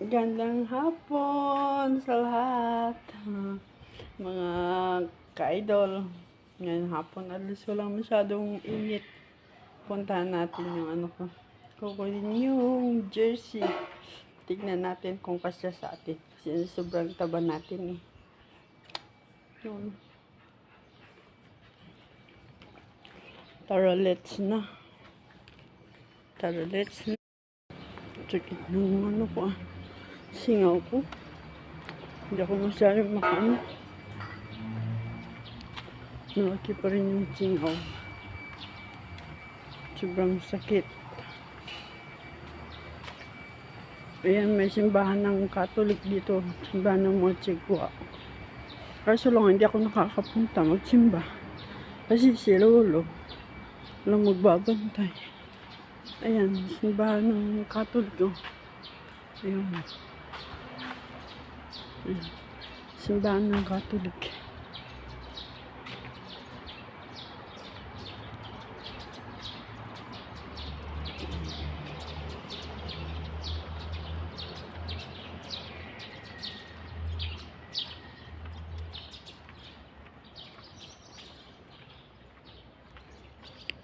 Gandang hapon sa lahat. Ah, Mga ka-idol. Ngayon hapon, alis walang masyadong init. Puntahan natin yung ano ko. Kukunin yung jersey. Tignan natin kung kasya sa atin. Kasi sobrang taba natin eh. Yun. Tara, let's na. Tara, let's na. Check it nung ano ko ah. Singaw ko. Hindi ako masyadong makaano. Nakaki pa rin yung singaw. Sobrang sakit. Ayan, may simbahan ng Katolik dito. Simbahan ng mga Chigwa. Kaso lang, hindi ako nakakapunta magsimba. Kasi si Lolo, walang magbabantay. Ayan, simbahan ng Katolik. Oh. Ayun. Ayan. Simbahan ng Katolik.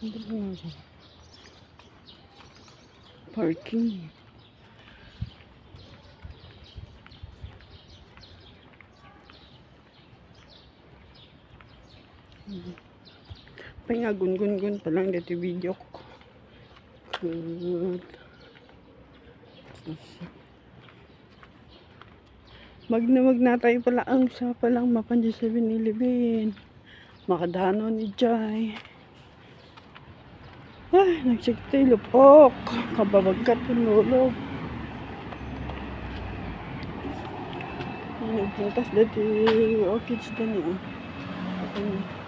Ano Parking. Pahinga gun-gun-gun pa lang dito video ko. Good. Mag na mag na tayo pala ang sa palang mapan 7-Eleven. Makadano ni Jai. Ay, nagsigtay lupok. Kababagkat yung lolo. Nagpuntas dati orchids din eh. Ako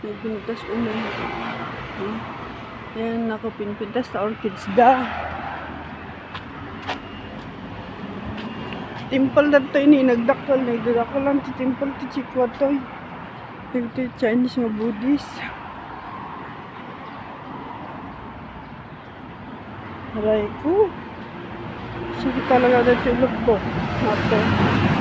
may pintas umay hmm? ayan ako pinpintas na orchids da. Timpal na to ini nagdakal nagdakal lang ti timpal ti chikwa to. Ti Chinese nga Buddhist. Aray ko. Sige talaga dati ulog po natin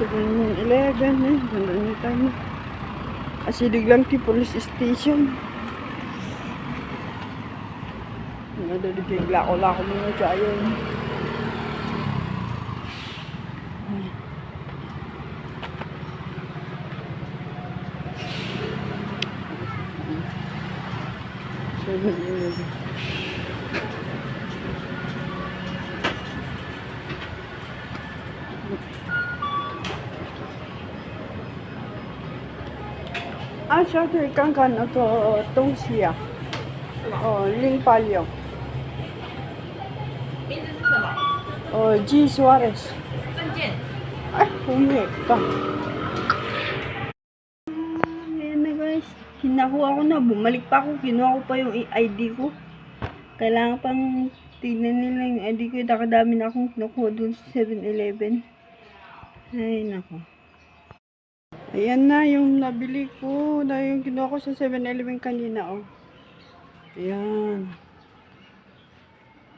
7, 11 eh. Nandun yung tayo. Kasi lang ti police station. Nga di bigla ko lang ako mga tayo. Thank you. Nadadigay lako-lako mo na siya yun. Seven Eleven. Ah, siya ito ikan kan ito tong siya. Oh, ling palyo. 名字是什么？ Oh, G Suarez. 证件。 Ay, pumik ka. Ayan na guys. Kinakuha ko na. Bumalik pa ako. Kinuha ko pa yung ID ko. Kailangan pang tignan nila yung ID ko. Nakadami na akong kinukuha dun sa 7-Eleven. Ay, nako. Ayan na yung nabili ko. Na yung kinuha ko sa 7-Eleven kanina, oh. Ayan.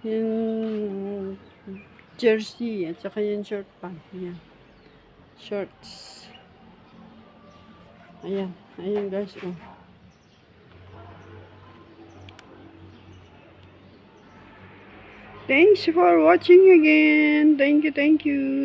Yung jersey at saka yung short pant. Ayan. Shorts. Ayan. Ayan guys. Oh. Thanks for watching again. Thank you, thank you.